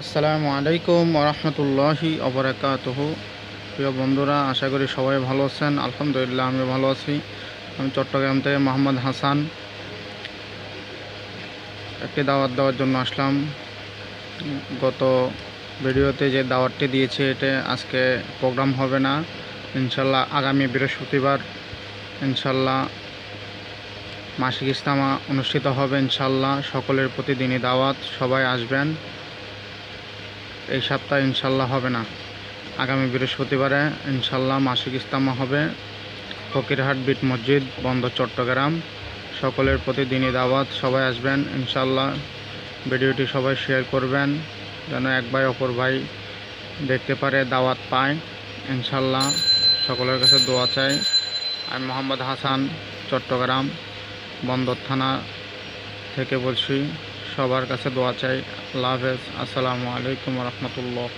আসসালামু আলাইকুম ওরহমতুল্লাহি অবরাকাতহ প্রিয় বন্ধুরা, আশা করি সবাই ভালো আছেন। আলহামদুলিল্লাহ আমি ভালো আছি। আমি চট্টগ্রাম থেকে মোহাম্মদ হাসান। একটি দাওয়াত দেওয়ার জন্য আসলাম। গত ভিডিওতে যে দাওয়াতটি দিয়েছি এটা আজকে প্রোগ্রাম হবে না। ইনশাল্লাহ আগামী বৃহস্পতিবার ইনশাল্লাহ মাসিক ইস্তামা অনুষ্ঠিত হবে ইনশাল্লাহ। সকলের প্রতিদিনই দাওয়াত, সবাই আসবেন। এই সপ্তাহে ইনশাল্লাহ হবে না। আগামী বৃহস্পতিবারে ইনশাল্লাহ মাসিক ইস্তামা হবে। ফকিরহাট বিট মসজিদ, বন্ধ চট্টগ্রাম। সকলের প্রতি দিনই দাওয়াত, সবাই আসবেন, ইনশাল্লাহ। ভিডিওটি সবাই শেয়ার করবেন, যেন এক ভাই, অপর ভাই দেখতে পারে, দাওয়াত পায়। ইনশাল্লাহ সকলের কাছে দোয়া চাই। আমি মোহাম্মদ হাসান, চট্টগ্রাম, বন্দর থানা থেকে বলছি সবার কাছে দোয়া চাই। আল্লাহ হাফেজ। আসসালামু আলাইকুম রহমতুল্লাহ।